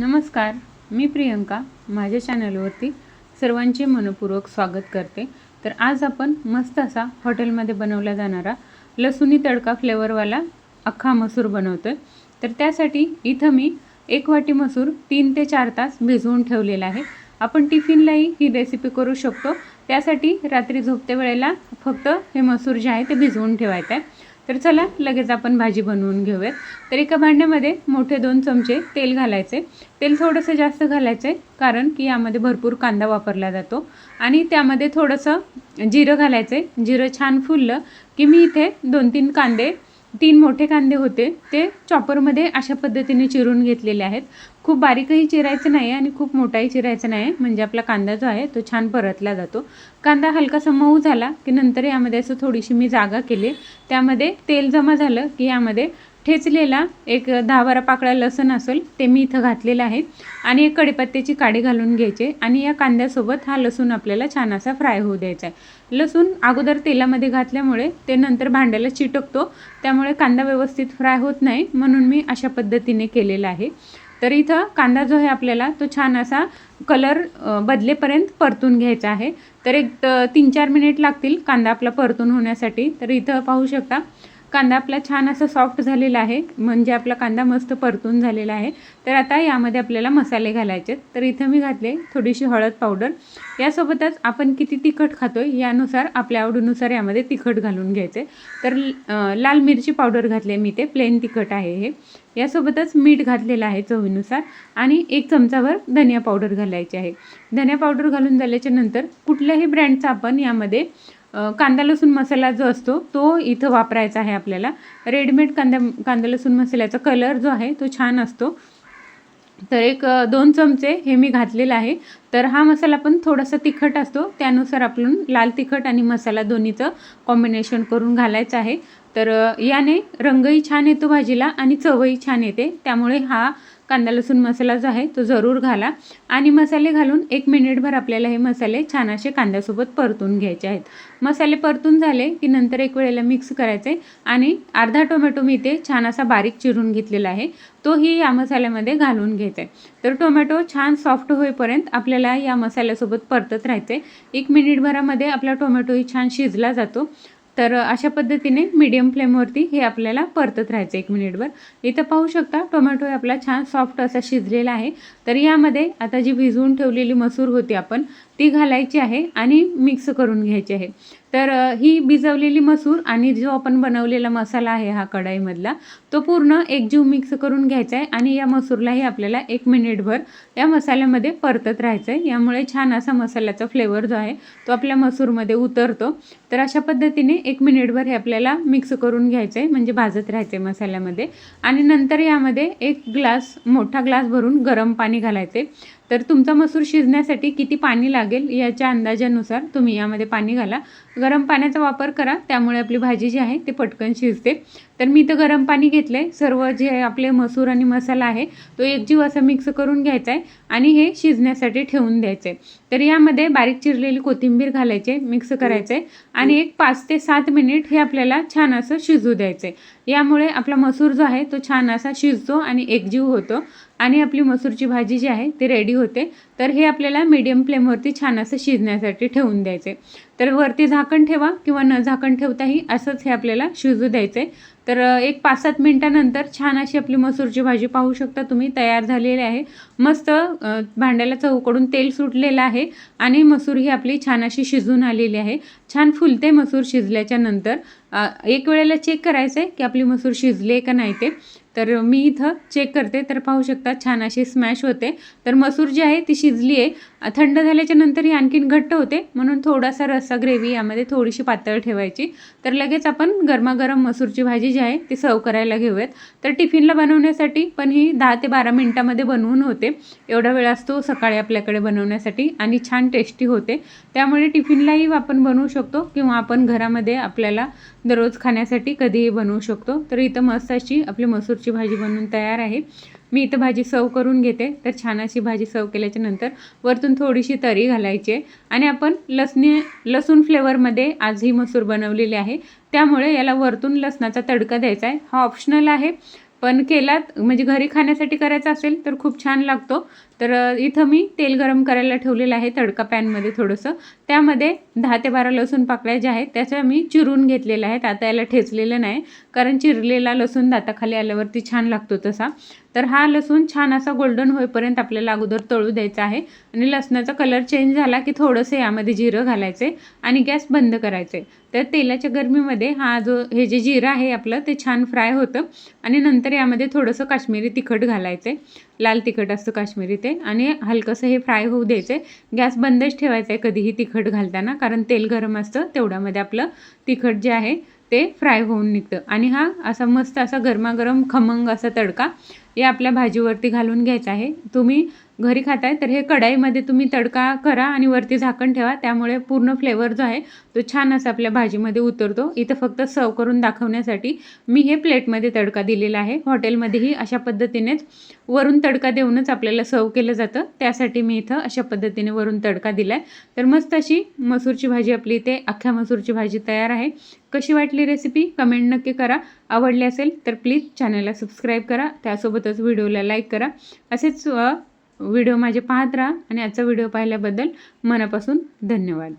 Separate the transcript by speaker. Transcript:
Speaker 1: नमस्कार मी प्रियंका. माझ्या चॅनलवरती सर्वांचे मनपूर्वक स्वागत करते. तर आज आपण मस्त असा हॉटेलमध्ये बनवला जाणारा लसुणी तडका फ्लेवरवाला अख्खा मसूर बनवतो आहे तर त्यासाठी इथं मी एक वाटी मसूर तीन ते चार तास भिजवून ठेवलेला आहे. आपण टिफिनलाही ही रेसिपी करू शकतो. त्यासाठी रात्री झोपते वेळेला फक्त हे मसूर जे आहे ते भिजवून ठेवायचं आहे. तर चला लगेच आपण भाजी बनवून घेऊयात. तर एका भांड्यामध्ये मोठे दोन चमचे तेल घालायचे. तेल थोडंसं जास्त घालायचं आहे कारण की यामध्ये भरपूर कांदा वापरला जातो. आणि त्यामध्ये थोडंसं जिरं घालायचं आहे जिरं छान फुललं की मी इथे दोन तीन कांदे तीन मोठे कांदे होते. ते चॉपरमध्ये अशा पद्धतीने चिरून घेतलेले आहेत. खूप बारीकही चिरायचं नाही आणि खूप मोठाही चिरायचं नाही. म्हणजे आपला कांदा जो आहे तो छान परतला जातो. कांदा हलकासा मऊ झाला की नंतर यामध्ये असं थोडीशी मी जागा केली. त्यामध्ये तेल जमा झालं की यामध्ये ठेचलेला एक दहा बारा पाकळ्या लसण असेल ते मी इथं घातलेलं आहे. आणि एक कढीपत्त्याची काडी घालून घ्यायचे. आणि या कांद्यासोबत हा लसूण आपल्याला छान असा फ्राय होऊ द्यायचा आहे. लसूण अगोदर तेलामध्ये घातल्यामुळे ते नंतर भांड्याला चिटकतो. त्यामुळे कांदा व्यवस्थित फ्राय होत नाही म्हणून मी अशा पद्धतीने केलेला आहे. तर इथं कांदा जो आहे आपल्याला तो छान असा कलर बदलेपर्यंत परतून घ्यायचा आहे. तर एक तीन चार मिनिट लागतील कांदा आपला परतून होण्यासाठी. तर इथं पाहू शकता कांदा आपला छान असा सॉफ्ट झालेला आहे. म्हणजे आपला कांदा मस्त परतून झालेला आहे. तर आता यामध्ये आपल्याला मसाले घालायचे तर इथं मी घातले थोडीशी हळद पावडर यासोबतच आपण किती तिखट खातो आहे यानुसार आपल्या आवडीनुसार यामध्ये तिखट घालून घ्यायचे. तर लाल मिरची पावडर घातले मी ते प्लेन तिखट आहे हे. यासोबतच मीठ घातलेलं आहे चवीनुसार. आणि एक चमचाभर धनिया पावडर घालायची आहे. धनिया पावडर घालून झाल्याच्यानंतर कुठल्याही ब्रँडचा आपण यामध्ये कांदा लसूण मसाला जो असतो तो इथं वापरायचा आहे आपल्याला. रेडीमेड कांदा कांदा लसूण मसाल्याचा कलर जो आहे तो छान असतो. तर एक दोन चमचे हे मी घातलेलं आहे. तर हा मसाला पण थोडासा तिखट असतो. त्यानुसार आपण लाल तिखट आणि मसाला दोन्हीचं कॉम्बिनेशन करून घालायचं आहे. तर याने रंगही छान येतो भाजीला आणि चवही छान येते. त्यामुळे हा कांदा लसूण मसाला जो आहे तो जरूर घाला. आणि मसाले घालून एक मिनिटभर आपल्याला हे मसाले छान असे कांद्यासोबत परतून घ्यायचे आहेत. मसाले परतून झाले की नंतर एक वेळेला मिक्स करायचे आणि अर्धा टोमॅटो मी इथे छान असा बारीक चिरून घेतलेला आहे. तोही या मसाल्यामध्ये घालून घ्यायचा आहे तर टोमॅटो छान सॉफ्ट होईपर्यंत आपल्याला या मसाल्यासोबत परतत राहायचे. एक मिनिटभरामध्ये आपला टोमॅटोही छान शिजला जातो. तर अशा पद्धतीने मीडियम फ्लेमवरती हे आपल्याला परतत राहायचं एक मिनिटभर इथं पाहू शकता टोमॅटो आपला छान सॉफ्ट असा शिजलेला आहे. तर यामध्ये आता जी भिजवून ठेवलेली मसूर होती आपण ती घालायची आहे आणि मिक्स करून घ्यायची आहे. तर ही भिजवलेली मसूर आणि जो आपण बनवलेला मसाला आहे हा कढाईमधला तो पूर्ण एकजीव मिक्स करून घ्यायचा आहे आणि या मसूरलाही आपल्याला एक मिनिटभर या मसाल्यामध्ये परतत राहायचं आहे यामुळे छान असा मसाल्याचा फ्लेवर जो आहे तो आपल्या मसूरमध्ये उतरतो. तर अशा पद्धतीने एक मिनिटभर हे आपल्याला मिक्स करून घ्यायचं आहे म्हणजे भाजत राहायचं आहे मसाल्यामध्ये. आणि नंतर यामध्ये एक ग्लास मोठा ग्लास भरून गरम पाणी घालायचे तर तुमचा मसूर शिजण्यासाठी किती पाणी लागेल याच्या अंदाजानुसार तुम्ही यामध्ये पाणी घाला. गरम पाण्याचा वापर करा त्यामुळे आपली भाजी जी आहे ते पटकन शिजते. तर मी तर गरम पाणी घेतलं आहे सर्व जे आपले मसूर आणि मसाला आहे तो एकजीव असा मिक्स करून घ्यायचा आहे आणि हे शिजण्यासाठी ठेवून द्यायचं आहे तर यामध्ये बारीक चिरलेली कोथिंबीर घालायचे मिक्स करायचे आणि एक पाच ते सात मिनिट हे आपल्याला छान असं शिजू द्यायचं आहे यामुळे आपला मसूर जो आहे तो छान असा शिजतो आणि एकजीव होतो. आणि आपली मसूरची भाजी जी आहे ती रेडी होते. तर हे आपल्याला मीडियम फ्लेमवरती छान असं शिजण्यासाठी ठेवून द्यायचे. तर वरती झाकण ठेवा किंवा न झाकण ठेवताही असंच हे आपल्याला शिजू द्यायचं. आहे तर एक पाच सात मिनटानंतर छान अशी आपली मसूरची भाजी पाहू शकता तुम्ही. तयार झालेली आहे. मस्त भांड्याला चौकडून तेल सुटलेलं आहे आणि मसूर ही आपली छान अशी शिजून आलेली आहे. छान फुलते मसूर शिजल्याच्या नंतर. एक वेळेला चेक करायचं आहे की आपली मसूर शिजली आहे का नाही ते. तर मी इथं चेक करते. तर पाहू शकता छान अशी स्मॅश होते. तर मसूर जी आहे ती शिजली आहे. थंड झाल्याच्यानंतर ही आणखीन घट्ट होते. म्हणून थोडासा रस्सा ग्रेव्ही यामध्ये थोडीशी पातळ ठेवायची. तर लगेच आपण गरमागरम मसूरची भाजी जी आहे ती सर्व करायला घेऊयात. तर टिफिनला बनवण्यासाठी पण ही दहा ते बारा मिनटामध्ये बनवून होते. एवढा वेळ असतो सकाळी आपल्याकडे बनवण्यासाठी आणि छान टेस्टी होते. त्यामुळे टिफिनलाही आपण बनवू शकतो किंवा आपण घरामध्ये आपल्याला दररोज खाण्यासाठी कधीही बनवू शकतो. तर इथं मस्त अशी आपली मसूरची भाजी बनवून तयार आहे. मी इथं भाजी सर्व करून घेते. तर छान अशी भाजी सर्व केल्याच्यानंतर वरतून थोडीशी तरी घालायची आहे. आणि आपण लसणी लसूण फ्लेवरमध्ये आज ही मसूर बनवलेली आहे. त्यामुळे याला वरतून लसणाचा तडका द्यायचा आहे. हा ऑप्शनल आहे. पण केलात म्हणजे घरी खाण्यासाठी करायचा असेल तर खूप छान लागतो. तर इथं मी तेल गरम करायला ठेवलेलं आहे तडका पॅनमध्ये थोडंसं. त्यामध्ये दहा ते बारा लसूण पाकळ्या ज्या आहेत त्याच्या मी चिरून घेतलेल्या आहेत आता याला ठेचलेलं नाही कारण चिरलेला लसूण दाताखाली आल्यावरती छान लागतो तसा. तर हा लसूण छान असा गोल्डन होईपर्यंत आपल्याला अगोदर तळू द्यायचा आहे. आणि लसणाचा कलर चेंज झाला की थोडंसं यामध्ये जिरं घालायचे आणि गॅस बंद करायचे. तर तेलाच्या गरमीमध्ये हा जो हे जे जिरं आहे आपलं ते छान फ्राय होतं. आणि नंतर यामध्ये थोडंसं काश्मीरी तिखट घालायचे. लाल तिखट असतं काश्मीरी ते. आणि हलकंसं हे फ्राय होऊ द्यायचे. गॅस बंदच ठेवायचा आहे कधीही तिखट घालताना कारण तेल गरम असतं तेवढ्यामध्ये आपलं तिखट जे आहे ते फ्राय होऊन निघतं. आणि हा असा मस्त असा गरमागरम खमंग असा तडका या आपल्या भाजीवरती घालून घ्यायचा आहे. तुम्ही घरी खाताय तर हे कढाईमध्ये तुम्ही तडका करा आणि वरती झाकण ठेवा. त्यामुळे पूर्ण फ्लेवर जो आहे तो छान असा आपल्या भाजीमध्ये उतरतो. इथं फक्त सर्व करून दाखवण्यासाठी मी हे प्लेटमध्ये तडका दिलेला आहे. हॉटेलमध्येही अशा पद्धतीनेच वरून तडका देऊनच आपल्याला सर्व केलं जातं. त्यासाठी मी इथं अशा पद्धतीने वरून तडका दिला आहे तर मस्त अशी मसूरची भाजी आपली इथे अख्ख्या मसूरची भाजी तयार आहे. कशी वाटली रेसिपी कमेंट नक्की करा. आवडली असेल तर प्लीज चॅनलला सबस्क्राईब करा. त्यासोबतच व्हिडिओला लाईक करा. असेच व्हिडिओ माझे पाहत राहा आणि आजचा व्हिडिओ पाहिल्याबद्दल मनापासून धन्यवाद.